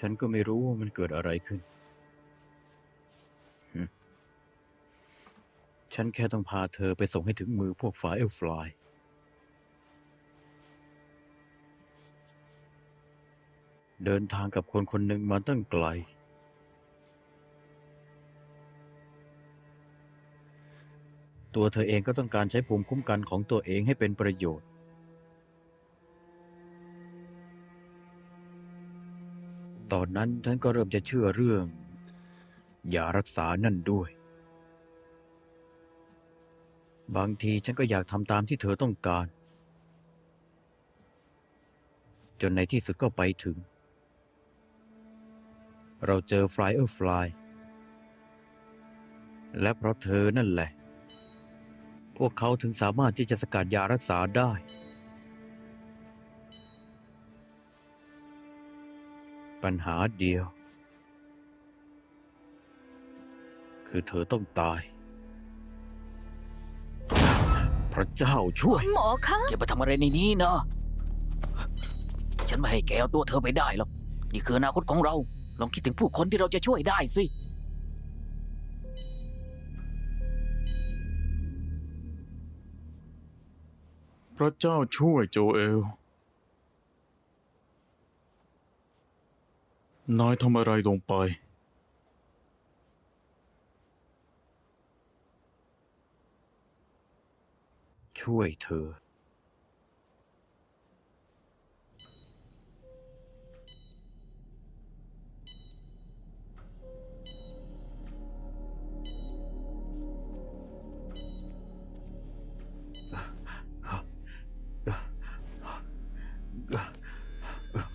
ฉันก็ไม่รู้ว่ามันเกิดอะไรขึ้น ฉันแค่ต้องพาเธอไปส่งให้ถึงมือพวกฝาเอลฟลายเดินทางกับคนคนหนึ่งมาตั้งไกล ตัวเธอเองก็ต้องการใช้ภูมิคุ้มกันของตัวเองให้เป็นประโยชน์ ตอนนั้นฉันก็เริ่มจะเชื่อเรื่องยารักษานั่นด้วย บางทีฉันก็อยากทำตามที่เธอต้องการ จนในที่สุดก็ไปถึง เราเจอฟลายเออร์ฟลายและเพราะเธอนั่นแหละ พวกเขาถึงสามารถที่จะสกัดยารักษาได้ ปัญหาเดียว คือเธอต้องตาย พระเจ้าช่วย หมอคะแกไปทำอะไรในนี้นะ ฉันไม่ให้แกเอาตัวเธอไปได้หรอก นี่คืออนาคตของเรา ลองคิดถึงผู้คนที่เราจะช่วยได้สิ พระเจ้าช่วยโจเอล นายทำอะไรลงไป ช่วยเธอ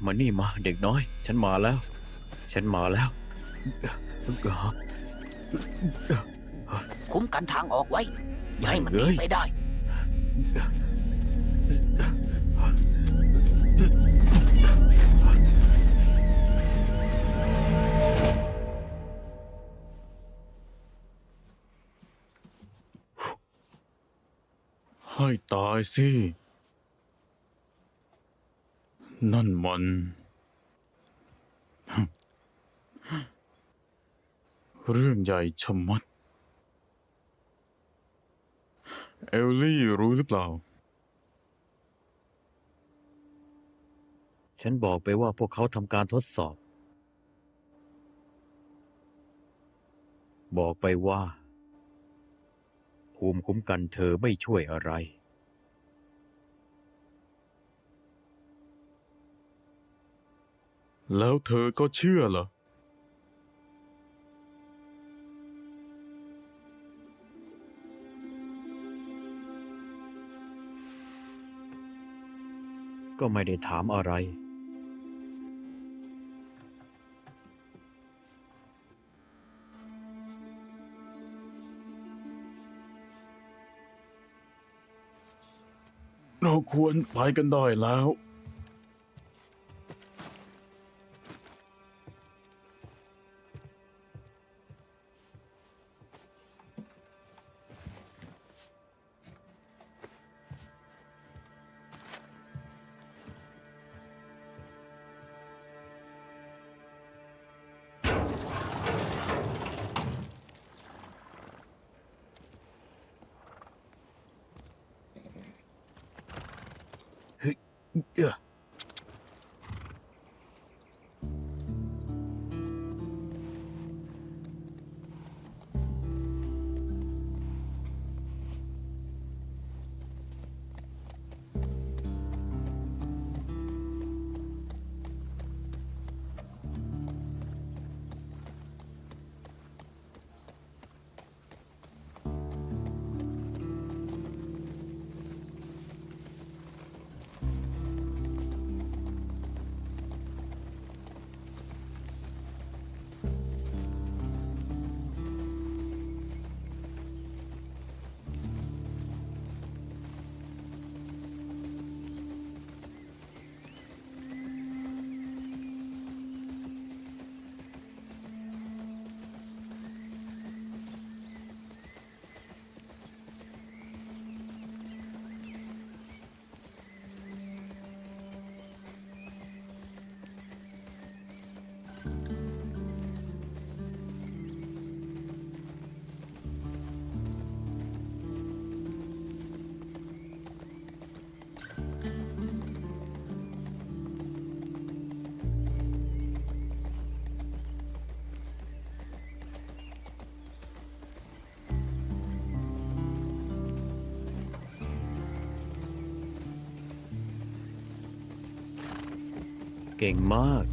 มานี่มาเด็กน้อย ฉันมาแล้ว ฉันมาแล้ว คุ้มกันทางออกไว้ อย่าให้มันหนีเอ้ยไปได้ ให้ตายสิ นั่นมัน เรื่องใหญ่ชะมัด เอลลี่รู้หรือเปล่า ฉันบอกไปว่าพวกเขาทำการทดสอบ บอกไปว่า ภูมิคุ้มกันเธอไม่ช่วยอะไร แล้วเธอก็เชื่อเหรอ ก็ไม่ได้ถามอะไร เราควรไปกันได้แล้ว ก่งมาก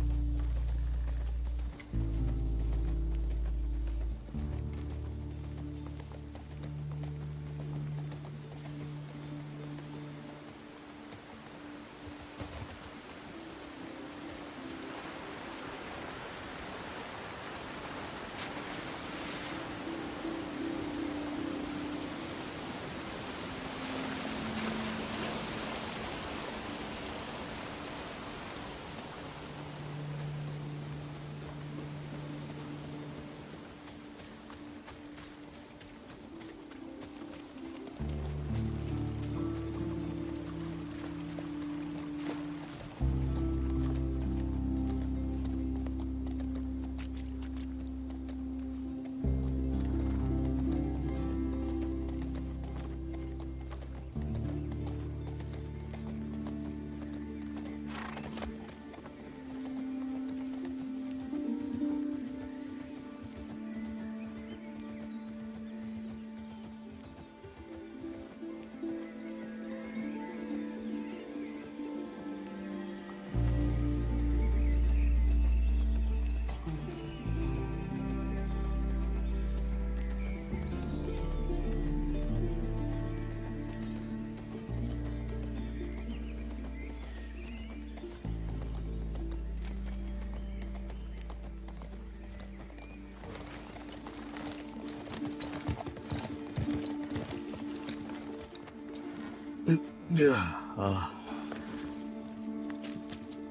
เดี๋ยวอ่า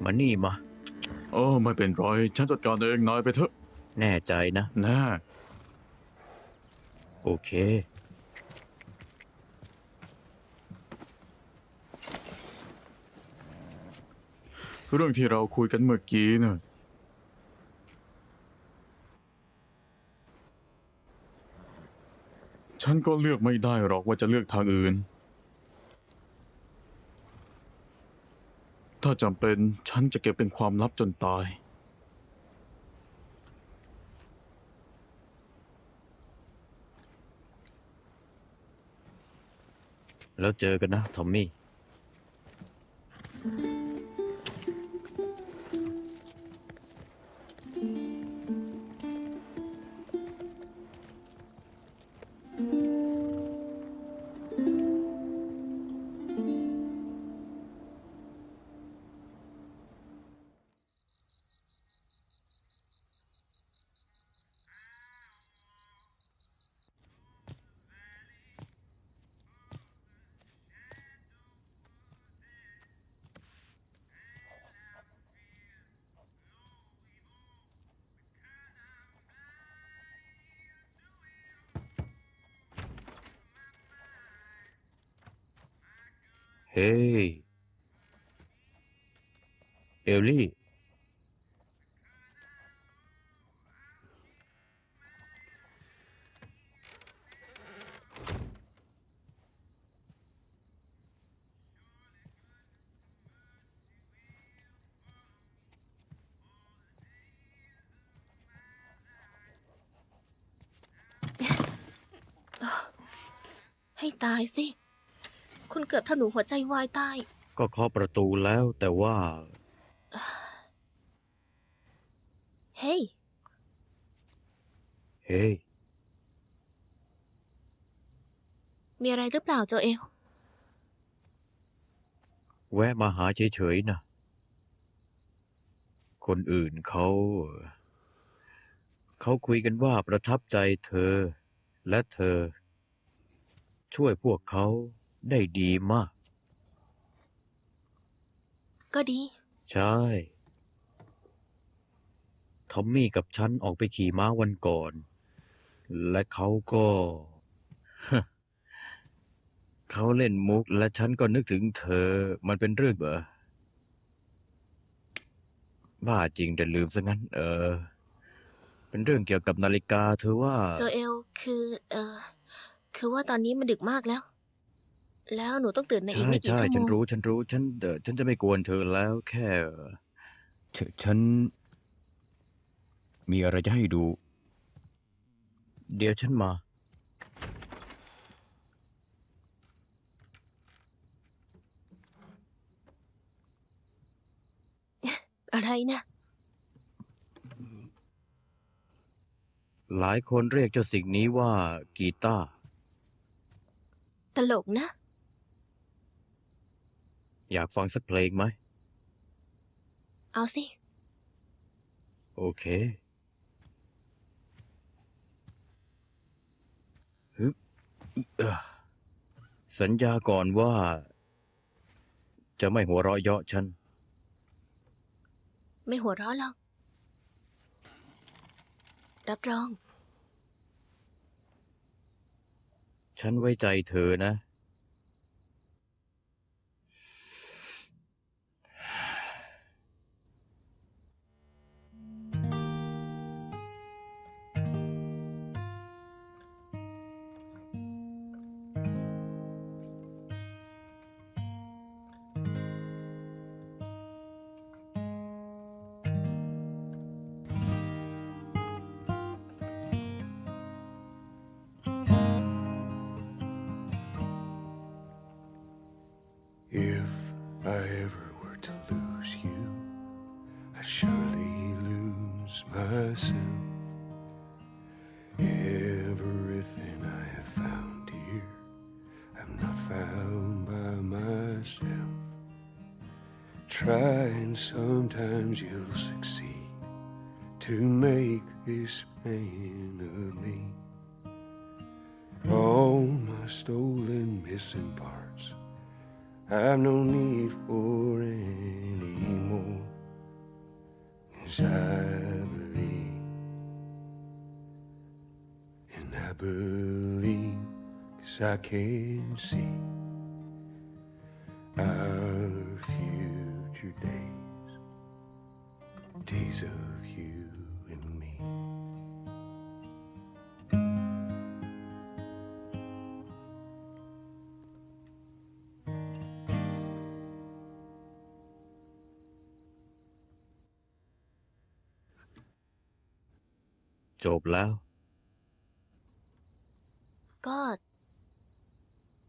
มานี่มา โอ้ไม่เป็นไรฉันจัดการเองนายไปเถอะแน่ใจนะ แน่โอเค เรื่องที่เราคุยกันเมื่อกี้เนะฉันก็เลือกไม่ได้หรอกว่าจะเลือกทางอื่น ถ้าจำเป็นฉันจะเก็บเป็นความลับจนตาย แล้วเจอกันนะ ทอมมี่ เฮ้ยเอลลี่ให้ตายสิ คุณเกือบทำหนูหัวใจวายตาย ก็เคาะประตูแล้วแต่ว่า เฮ้ย เฮ้ย มีอะไรหรือเปล่าโจเอล แวะมาหาเฉยๆนะ คนอื่นเขา เขาคุยกันว่าประทับใจเธอ และเธอ ช่วยพวกเขา ได้ดีมาก ก็ดี ใช่ ทอมมี่กับฉันออกไปขี่ม้าวันก่อน และเขาก็ เขาเล่นมุกและฉันก็นึกถึงเธอ มันเป็นเรื่องเบอบ้าจริงแต่ลืมซะงั้น เออ เป็นเรื่องเกี่ยวกับนาฬิกาเธอว่า โจเอล คือ เออ คือว่าตอนนี้มันดึกมากแล้ว แล้วหนูต้องตื่นในอีกใช่ไม่กี่ใช่ชั่วโมฉันง รู้ฉันรู้ฉันเออฉันจะไม่กวนเธอแล้วแค่เอ่อฉฉันมีอะไรจะให้ดู เดี๋ยวฉันมาเออะไรนะหลายคนเรียกเจ้าสิ่งนี้ว่ากีตาร์ตลกนะ อยากฟังสักเพลงไหม เอาสิ โอเคฮึบเอ่อสัญญาก่อนว่า จะไม่หัวเราะเยาะฉัน ไม่หัวเราะหรอก รับรอง ฉันไว้ใจเธอนะ lose myself. Everything I have found here, I'm not found by myself. Try and sometimes you'll succeed to make this man of me. All my stolen missing parts. I've no need for any more. Cause I believe, and I believe, cause I can see our future days, days of จบแล้ว ก็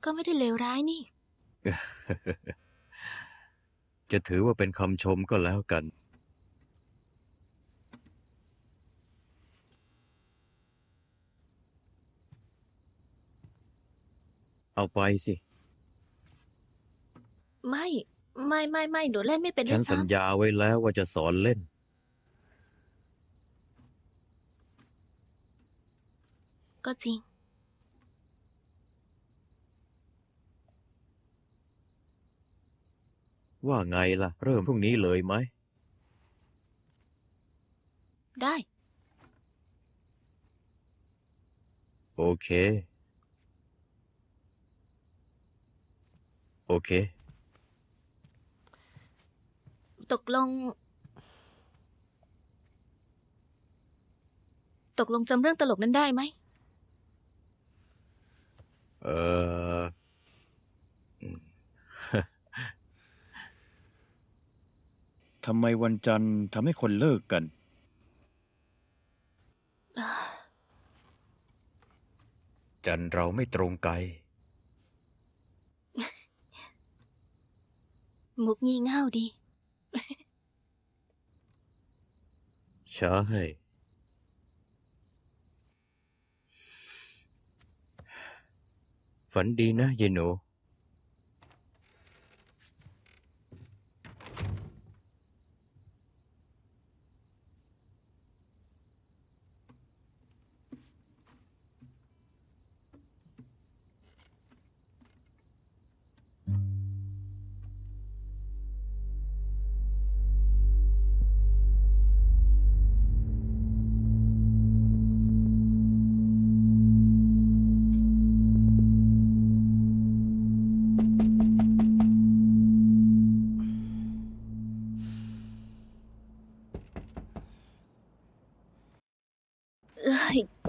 ก็ไม่ได้เลวร้ายนี่ จะถือว่าเป็นคำชมก็แล้วกัน เอาไปสิ ไม่ ไม่ไม่ไม่หนูเล่นไม่เป็นด้ฉัวนยสัญซ้ำญาไว้แล้วว่าจะสอนเล่น ก็จริง ว่าไงล่ะ เริ่มพรุ่งนี้เลยไหม ได้ โอเค โอเค ตกลง ตกลงจำเรื่องตลกนั้นได้ไหม เอออืมทำไมวันจันทร์ทำให้คนเลิกกัน จันทร์เราไม่ตรงไกล มุกงี่เง่าดี ใช่ ฝันดีนะ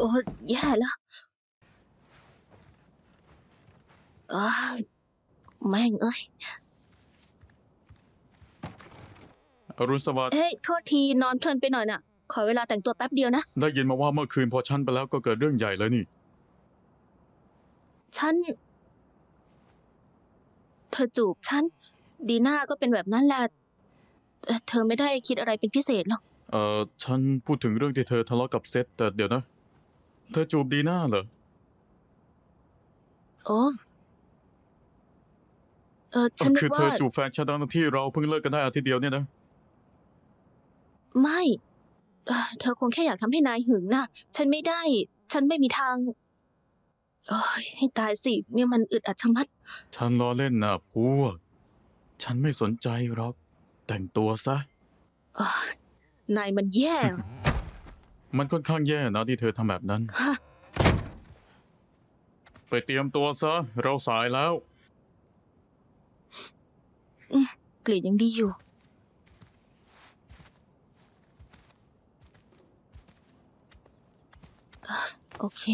โอ้แย่แล้วอ้าวแม่งเอ้ย อรุณสวัสดิ์เฮ้ย โทษทีนอนเพลินไปหน่อยน่ะ ขอเวลาแต่งตัวแป๊บเดียวนะ ได้ยินมาว่าเมื่อคืนพอฉันไปแล้วก็เกิดเรื่องใหญ่เลยนี่ ฉัน เธอจูบฉัน ดีน่าก็เป็นแบบนั้นแหละเอ่อเธอไม่ได้คิดอะไรเป็นพิเศษหรอก เอ่อ ฉันพูดถึงเรื่องที่เธอทะเลาะกับเซธแต่เดี๋ยวนะ เธอจูบดีหน้าเหรอ โอ้เออฉันนึคืกอเธอว่าจูบแฟนฉันทั้งที่เราเพิ่งเลิกกันได้อาทิตย์เดียวเนี่ยนะ ไม่เอ่อเธอคงแค่อยากทำให้นายหึงนะฉันไม่ได้ ฉันไม่มีทางโอ้ยให้ตายสิ เนี่ยมันอึดอัดชะมัด ฉันล้อเล่นนะพวก ฉันไม่สนใจหรอก แต่งตัวซะโอ้ยนายมันแย่ มันค่อนข้างแย่นะที่เธอทำแบบนั้นฮะไปเตรียมตัวซะ เราสายแล้ว กลิ่นยังดีอยู่อะโอเค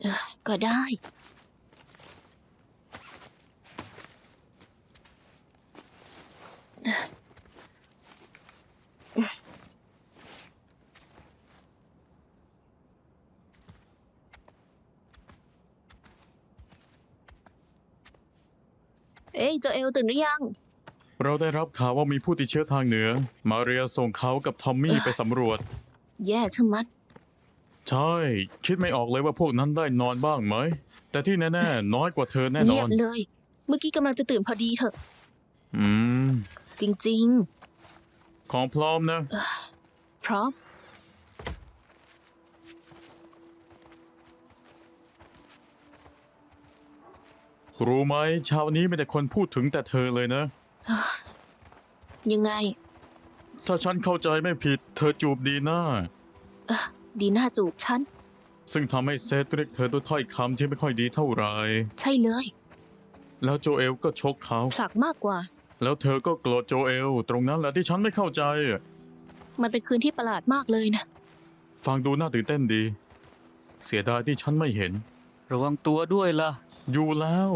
เอ่อก็ได้ เอ้ยเจอเอลตื่นหรือยัง เราได้รับข่าวว่ามีผู้ติดเชื้อทางเหนือ มาเรียส่งเขากับทอมมี่ไปสำรวจ แย่ชะมัด ใช่ คิดไม่ออกเลยว่าพวกนั้นได้นอนบ้างไหม แต่ที่แน่ๆน้อยกว่าเธอแน่นเงีอยนบเลย เมื่อกี้กำลังจะตื่นพอดีเถอะ อืม จริงของพร้อมนะ ๆ พร้อม รู้ไหมเช้านี้ไม่แต่คนพูดถึงแต่เธอเลยนะ ยังไง ถ้าฉันเข้าใจไม่ผิด เธอจูบดีหน้าเอ่อดีหน้าจูบฉัน ซึ่งทำให้เซธเรียกเธอด้วยถ้อยคำที่ไม่ค่อยดีเท่าไหร่ใช่เลย แล้วโจเอลก็ชกเขา ผลักมากกว่า แล้วเธอก็โกรธโจเอล ตรงนั้นแหละที่ฉันไม่เข้าใจ มันเป็นคืนที่ประหลาดมากเลยนะ ฟังดูน่าตื่นเต้นดี เสียดายที่ฉันไม่เห็น ระวังตัวด้วยล่ะ อยู่แล้ว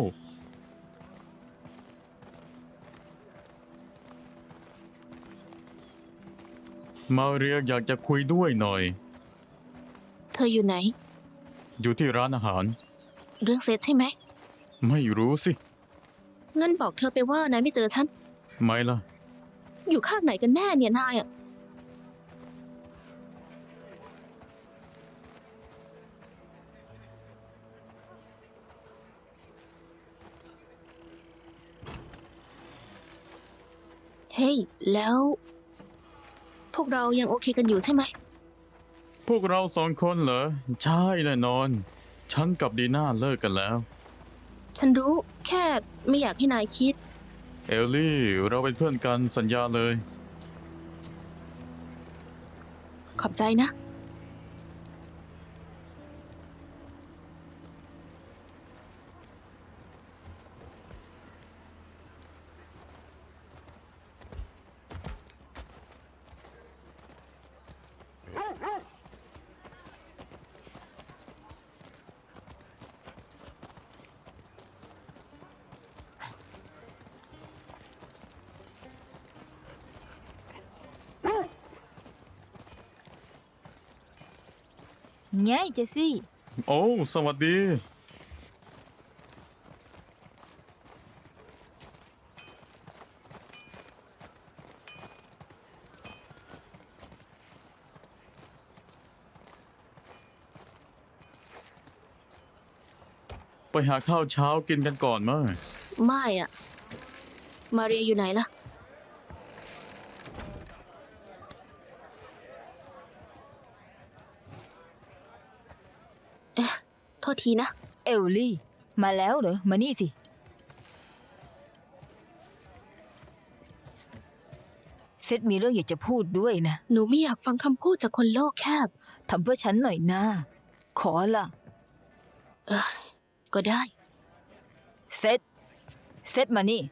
มาเรียอยากจะคุยด้วยหน่อย เธออยู่ไหน อยู่ที่ร้านอาหาร เรื่องเซตใช่ไหม ไม่รู้สิ งั้นบอกเธอไปว่านายไม่เจอฉัน ไม่ล่ะ อยู่ข้างไหนกันแน่เนี่ยนายอะ เฮ้ย แล้ว พวกเรายังโอเคกันอยู่ใช่ไหม พวกเราสองคนเหรอ ใช่แน่นอน ฉันกับดีน่าเลิกกันแล้ว ฉันรู้แค่ไม่อยากให้นายคิด เอลลี่ เราเป็นเพื่อนกันสัญญาเลย ขอบใจนะ เจสซี่ โอ้สวัสดี ไปหาข้าวเช้ากินกันก่อนมั้ย ไม่อะมาเรียอยู่ไหนล่ะ เอ๊ะ โทษทีนะ เอลลี่ มาแล้วเหรอ มานี่สิ เซตมีเรื่องอยากจะพูดด้วยนะ หนูไม่อยากฟังคำพูดจากคนโลกแคบ ทำเพื่อฉันหน่อยนะขอละเออก็ได้ เซตเซตมานี่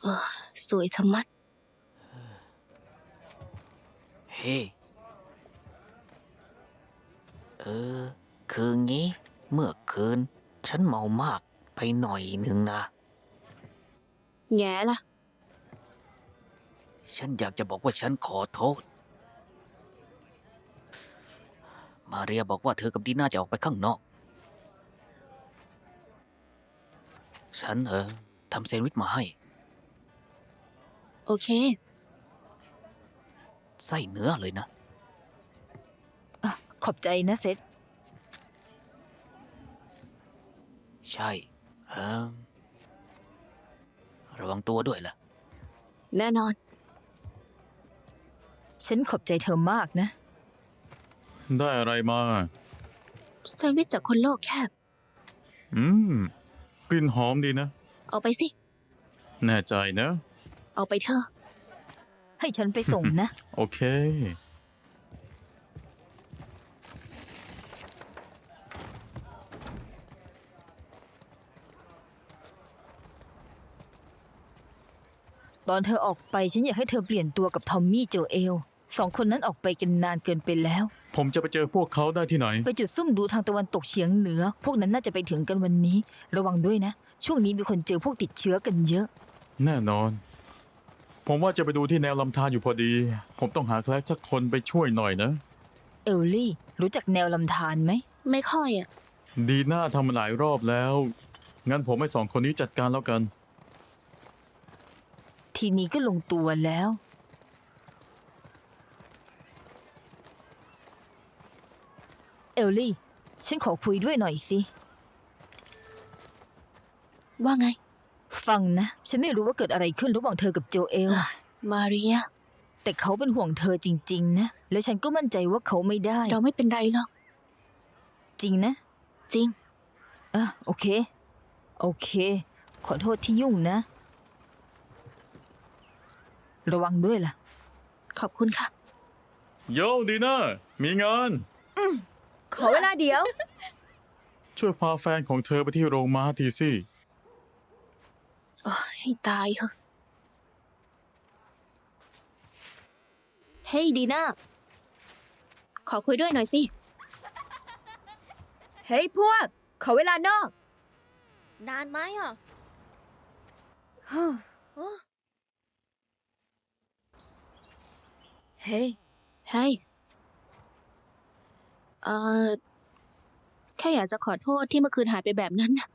เออสวยชะมัด เฮ้ เออ คืองี้ เมื่อคืน ฉันเมามากไปหน่อยหนึ่งนะ แง่ล่ะฉันอยากจะบอกว่าฉันขอโทษ มาเรียบอกว่าเธอกับดีน่าจะออกไปข้างนอก ฉันเออทำแซนด์วิชมาให้ โอเค ไส้เนื้อเลยนะ ขอบใจนะเซธ ใช่เออระวังตัวด้วยล่ะ แน่นอน ฉันขอบใจเธอมากนะ ได้อะไรมา แซนด์วิชจากคนโลกแคบ อืม กลิ่นหอมดีนะ เอาไปสิ แน่ใจนะ เอาไปเถอะ ให้ฉันไปส่งนะ โอเค อนเธอออกไปฉันอยากให้เธอเปลี่ยนตัวกับทอมมี่โจเอลสองคนนั้นออกไปกันนานเกินไปแล้ว ผมจะไปเจอพวกเขาได้ที่ไหน ไปจุดซุ่มดูทางตะวันตกเฉียงเหนือ พวกนั้นน่าจะไปถึงกันวันนี้ ระวังด้วยนะ ช่วงนี้มีคนเจอพวกติดเชื้อกันเยอะ แน่นอน ผมว่าจะไปดูที่แนวลำธารอยู่พอดี ผมต้องหาแคลกสักคนไปช่วยหน่อยนะ เอลลี่ รู้จักแนวลำธารไหม ไม่ค่อยอะ ดีน่าทำมาหลายรอบแล้ว งั้นผมให้สองคนนี้จัดการแล้วกัน ทีนี้ก็ลงตัวแล้ว เอลลี่ ฉันขอคุยด้วยหน่อยสิ ว่าไง ฟังนะ ฉันไม่รู้ว่าเกิดอะไรขึ้นระหว่างเธอกับโจเอลอะมาเรีย แต่เขาเป็นห่วงเธอจริง ๆ นะ และฉันก็มั่นใจว่าเขาไม่ได้ เราไม่เป็นไรหรอก จริงนะ จริง อะ โอเค โอเค ขอโทษที่ยุ่งนะ ระวังด้วยล่ะ ขอบคุณค่ะ โยดีน่ามีงาน ขอเวลาเดียว ช่วยพาแฟนของเธอไปที่โรงม้าทีสิโอ้ยให้ตายเถอะเฮ้ยดีน่าขอคุยด้วยหน่อยสิ เฮ้ยพวก ขอเวลานอก นานไหมอะ เฮ้ ยเฮ้ยเอ่อแค่อยากจะขอโทษที่เมื่อคืนหายไปแบบนั้นน่ะ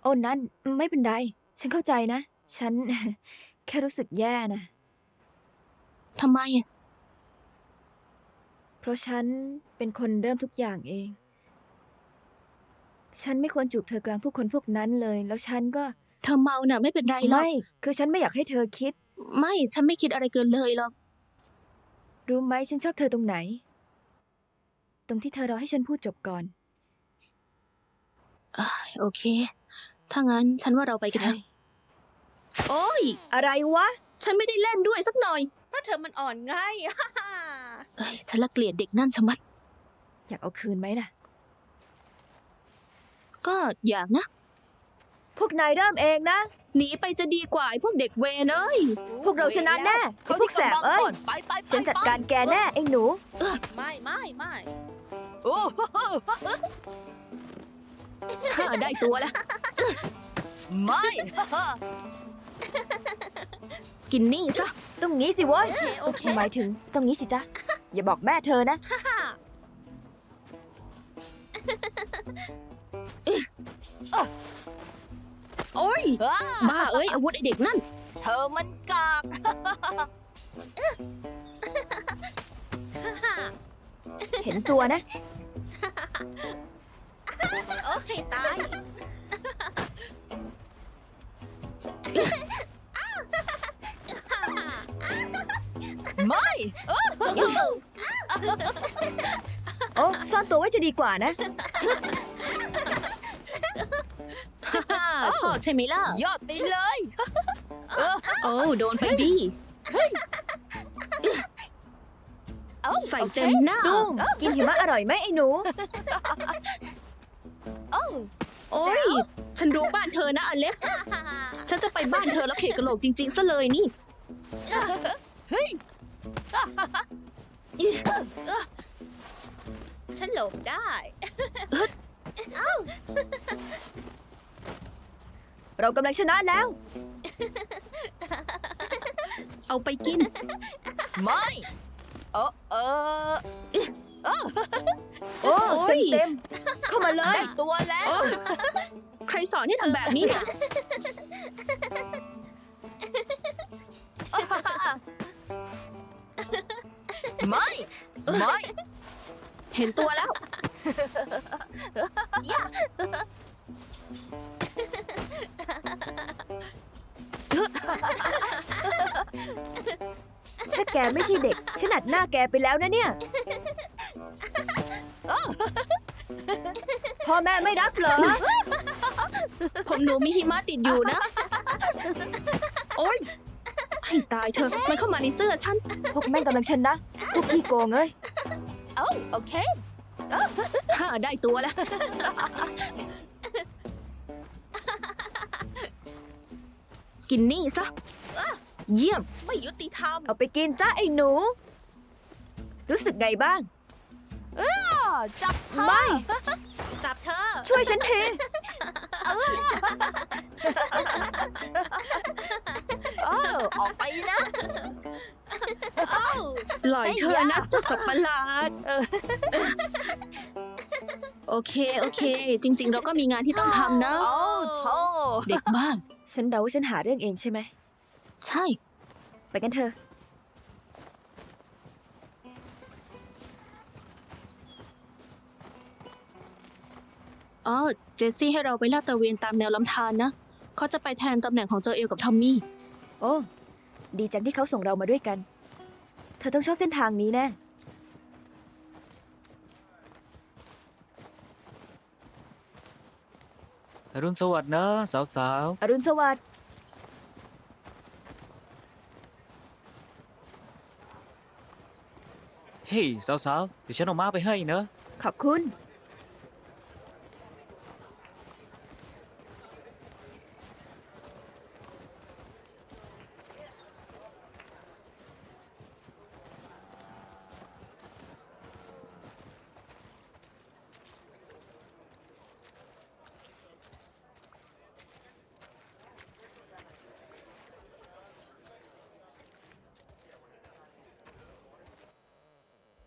โอ้นั่นไม่เป็นไร ฉันเข้าใจนะ ฉัน แค่รู้สึกแย่นะ ทำไมอะเพราะฉันเป็นคนเริ่มทุกอย่างเอง ฉันไม่ควรจูบเธอกลางผู้คนพวกนั้นเลย แล้วฉันก็เธอเมาน่ะ ไม่เป็นไรหรอก ไม่ คือฉันไม่อยากให้เธอคิด ไม่ ฉันไม่คิดอะไรเกินเลยหรอก รู้ไหมฉันชอบเธอตรงไหน ตรงที่เธอรอให้ฉันพูดจบก่อนอ่าโอเค ถ้างั้นฉันว่าเราไปกันเถใช่อะโอ้ย อะไรวะ ฉันไม่ได้เล่นด้วยสักหน่อย เพราะเธอมันอ่อนง่าย เอ้ยฉันละเกลียดเด็กนั่นชะมัด อยากเอาคืนไหมล่ะ ก็อยากนะ พวกนายเริ่มเองนะ หนีไปจะดีกว่าไอ้พวกเด็กเวนเอ้ย พวกเราชนะแน่ไอ้พวกแสบเอ้ย ไปไปฉันจัดการแกแน่ไอ้หนู ไม่ไม่ไม่โอ้ฮ่าได้ตัวแล้ว ไม่ กินนี่ซะตรงนี้สิเว้ยโอเคหมายถึงตรงนี้สิจ๊ะ อย่าบอกแม่เธอนะ โอ้ย บ้าเอ้ยอาวุธไอเด็กนั่น เธอมันกาก เห็นตัวนะ โอ้ยตาย ไม่โอ้ซ่อนตัวไว้จะดีกว่านะ ชอบใช่ไหมล่ะ ยอดไปเลย โอ้ โดนไปดิใส่เต็มหน้า ตุ้มกินหิมะอร่อยไหมไอ้หนู โอ้ย ฉันรู้บ้านเธอนะอเล็กซ์ฉันจะไปบ้านเธอแล้วเพกกระโหลกจริง ๆ ซะเลยนี่ฉันหลบได้ เรากำลังชนะแล้ว เอาไปกิน ไม่เออเออโอ้โอ้เต็ยมเต็มๆเข้ามาเลย ได้ตัวแล้วโอ้ใครสอนให้ทำแบบนี้เนี่ย ไม่ ไม่ เห็นตัวแล้ว แกไม่ใช่เด็ก ฉันอัดหน้าแกไปแล้วนะเนี่ย พ่อแม่ไม่รักเหรอ ผมหนูมีหิมะติดอยู่นะ โอ๊ยให้ตายเถอะมันเข้ามาในเสื้อฉัน พวกแม่งกำลังชนะ พวกขี้โกงเอ้ย เอ้าโอเคฮ่าได้ตัวแล้ว กินนี่ซะ เยี่ยมไม่ ยุติธรรมเอาไปกินซะไอ้หนู รู้สึกไงบ้างจับเธอไม่ จับเธอช่วยฉันทีเออออกไปนะปล่อยเธอนะเจ้าสับประหลาดเออโอเค โอเค จริง ๆ เราก็มีงานที่ต้องทำนะ โอ้โธ่เด็กบ้านฉันเดาว่าฉันหาเรื่องเองใช่ไหม ใช่ ไปกันเถอะ อ๋อ เจสซี่ให้เราไปลาดตระเวนตามแนวลำธารนะ เขาจะไปแทนตำแหน่งของโจเอลกับทอมมี่ โอ้ ดีจังที่เขาส่งเรามาด้วยกัน เธอต้องชอบเส้นทางนี้แน่ อรุณสวัสดิ์นะสาวอรุณสวัสดิ์ ๆ เฮ้ยสาวๆเดี๋ยวฉันเอามาไปให้เนอะ ขอบคุณ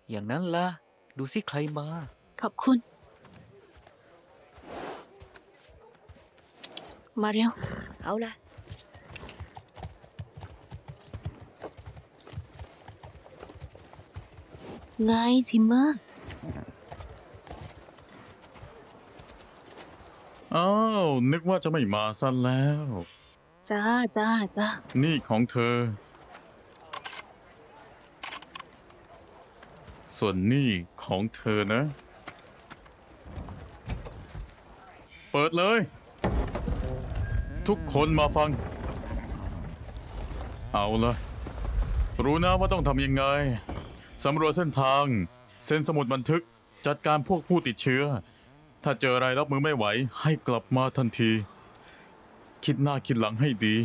อย่างนั้นล่ะ ดูสิใครมา ขอบคุณ มาเร็ว เอาล่ะไงซิมเมอร์อ้าว นึกว่าจะไม่มาซะแล้ว จ้าจ้าจ้านี่ของเธอ ส่วนนี่ของเธอนะ เปิดเลย ทุกคนมาฟัง เอาละรู้นะว่าต้องทำยังไงสำรวจเส้นทาง เซ็นสมุดบันทึกจัดการพวกผู้ติดเชื้อ ถ้าเจออะไรรับมือไม่ไหว ให้กลับมาทันที คิดหน้าคิดหลังให้ดี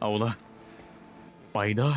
เอาละไปได้